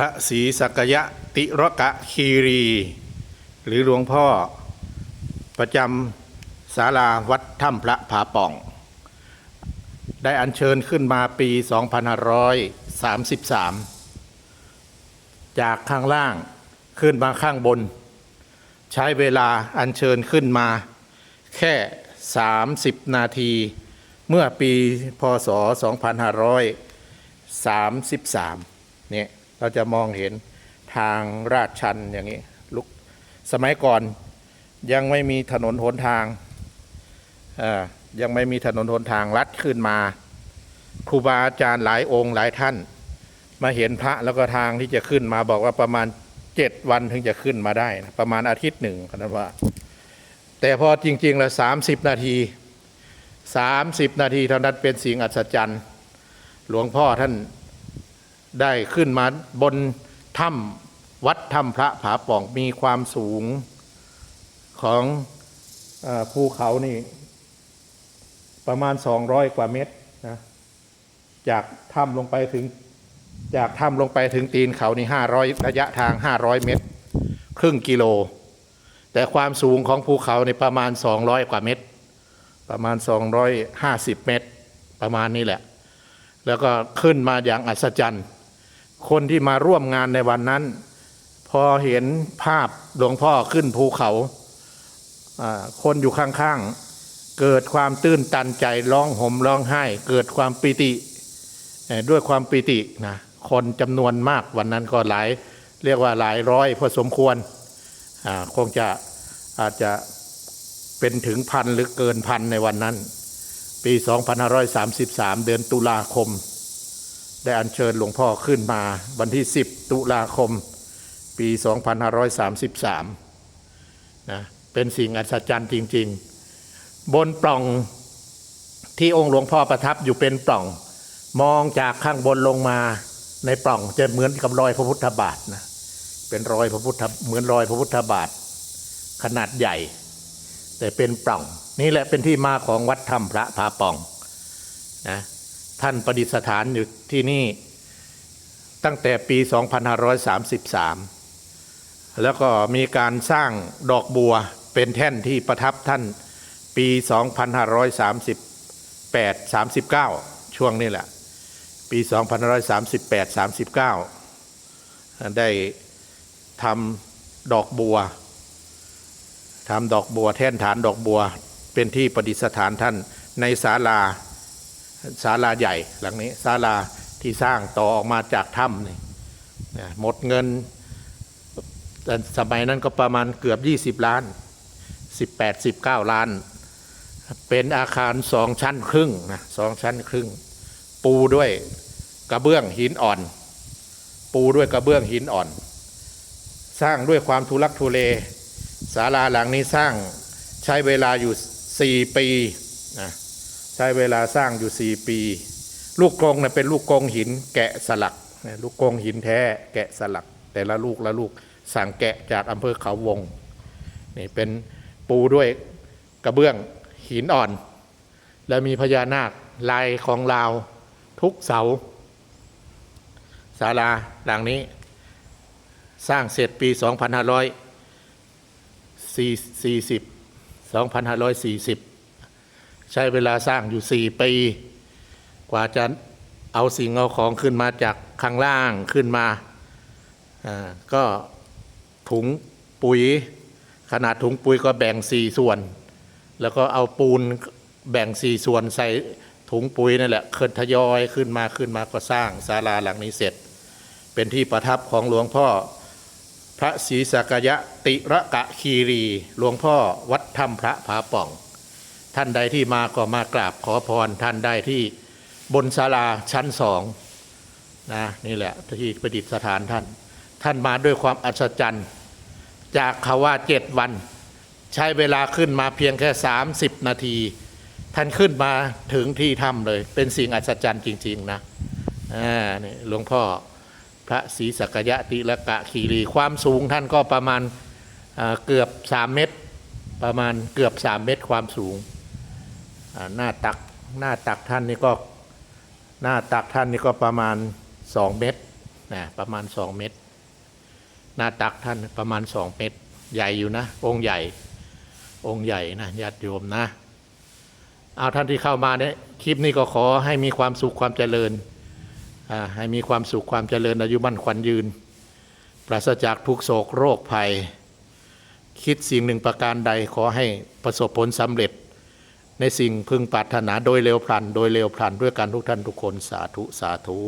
ระศรีสักยะติรกะคีรี หรือหลวงพ่อประจำศาลาวัดถ้ำพระผาป่อง ได้อัญเชิญขึ้นมาปี 2533 จากข้างล่างขึ้นมาข้างบน ใช้เวลาอัญเชิญขึ้นมา แค่ 30 นาที เมื่อปีพศ 2533 เนี่ย เราจะมองเห็นทางลาดชันอย่างนี้ลุกสมัยก่อนยังไม่มีถนนหนทางยังไม่มีถนนหนทางลัดขึ้นมา ครูบาอาจารย์หลายองค์หลายท่าน มาเห็นพระแล้วก็ทางที่จะขึ้นมาบอกว่าประมาณเจ็ดวันถึงจะขึ้นมาได้นะประมาณอาทิตย์หนึ่งกันว่า แต่พอจริงๆแล้วสามสิบนาทีสามสิบนาทีเท่านั้นเป็นสิ่งอัศจรรย์ หลวงพ่อท่าน ได้ขึ้นมาบนถ้ำวัดถ้ำพระผาป่องมีความสูงของภูเขานี่ ประมาณ 200 กว่าเมตรนะจากถ้ำลงไปถึงจากถ้ำลงไปถึงตีนเขานี่ 500 ระยะทาง 500 เมตร ครึ่งกิโล แต่ความสูงของภูเขาในประมาณ 200 กว่าเมตร ประมาณ 250 เมตร ประมาณนี้แหละ แล้วก็ขึ้นมาอย่างอัศจรรย์ คนที่มาร่วมงานในวันนั้น พอเห็นภาพหลวงพ่อขึ้นภูเขาคนอยู่ข้างๆ เกิดความตื้นตันใจร้องห่มร้องไห้ เกิดความปิติด้วยความปิตินะคนจำนวนมากวันนั้นก็หลาย เรียกว่าหลายร้อยพอสมควรคงจะอาจจะเป็นถึงพันหรือเกินพันในวันนั้น ปี 2533 เดือนตุลาคม ได้อัญเชิญหลวงพ่อขึ้นมาวันที่ 10 ตุลาคม ปี 2533นะเป็นสิ่งอัศจรรย์จริง ๆ บนปล่องที่องค์หลวงพ่อประทับอยู่เป็นปล่อง มองจากข้างบนลงมาในปล่องจะเหมือนกับรอยพระพุทธบาทนะเป็นรอยพระพุทธเหมือนรอยพระพุทธบาท ขนาดใหญ่ แต่เป็นปล่อง นี่แหละเป็นที่มาของวัดถ้ำพระผาป่องนะ ท่านประดิษฐานอยู่ที่นี่ตั้งแต่ปี 2533 แล้วก็มีการสร้างดอกบัวเป็นแท่นที่ประทับท่านปี 2538 39 ช่วงนี้แหละ ปี 2538 39 ได้ทำดอกบัวทำดอกบัวแท่นฐานดอกบัวเป็นที่ประดิษฐานท่านในศาลา ศาลาใหญ่หลังนี้ศาลาที่สร้างต่อออกมาจากถ้ำนี่หมดเงินแต่สมัยนั้นก็ประมาณเกือบ 20 ล้าน 18 19 ล้าน เป็นอาคารสองชั้นครึ่งนะสองชั้นครึ่ง ปูด้วยกระเบื้องหินอ่อน ปูด้วยกระเบื้องหินอ่อน สร้างด้วยความทุลักทุเลศาลาหลังนี้สร้างใช้เวลาอยู่ 4 ปีนะ ช้เวลาสร้างอยู่ 4 ปี ลูกกรงนะเป็นลูกกรงหินแกะสลักลูกกรงหินแท้แกะสลัก แต่ละลูกละลูกสั่งแกะจากอำเภอเขาวงนี่เป็นปูด้วยกระเบื้องหินอ่อน แล้วมีพญานาคลายของลาวทุกเสาศาลาหลังนี้สร้างเสร็จปี 2540 2540 ใช้เวลาสร้างอยู่4ปี กว่าจะเอาสิ่งเอาของขึ้นมาจากข้างล่างขึ้นมา ก็ถุงปุ๋ย ขนาดถุงปุ๋ยก็แบ่ง4ส่วน แล้วก็เอาปูนแบ่ง4ส่วนใส่ถุงปุ๋ยนั่นแหละขึ้นทยอยขึ้นมาขึ้นมาก็สร้างศาลาหลังนี้เสร็จ เป็นที่ประทับของหลวงพ่อ พระศรีสักยะติระกะคีรี หลวงพ่อวัดถ้ำพระผาป่อง ท่านใดที่มาก็มากราบขอพรท่านได้ที่บนศาลาชั้นสองนะนี่แหละที่ประดิษฐานท่าน ท่านมาด้วยความอัศจรรย์ จากคาว่าเจ็ดวัน ใช้เวลาขึ้นมาเพียงแค่ 30 นาที ท่านขึ้นมาถึงที่ถ้ำเลย เป็นสิ่งอัศจรรย์จริง ๆ นะอ่านี่หลวงพ่อพระศรีสักยะติละกะคีรีความสูงท่านก็ประมาณเกือบ 3 เมตร ประมาณเกือบ 3 เมตรความสูง หน้าตักหน้าตักท่านนี่ก็หน้าตักท่านนี่ก็ประมาณ 2 เมตรนะประมาณสองเมตร หน้าตักท่านประมาณสองเมตร ใหญ่อยู่นะ องค์ใหญ่ องค์ใหญ่นะญาติโยมนะเอาท่านที่เข้ามาเนี่ยคลิปนี้ก็ขอให้มีความสุขความเจริญอ่าให้มีความสุขความเจริญอายุมั่นขวัญยืน ปราศจากทุกโศกโรคภัย คิดสิ่งหนึ่งประการใดขอให้ประสบผลสำเร็จ ในสิ่งพึงปรารถนาโดยเร็วพลัน โดยเร็วพลันด้วยกันทุกท่านทุกคนสาธุสาธุ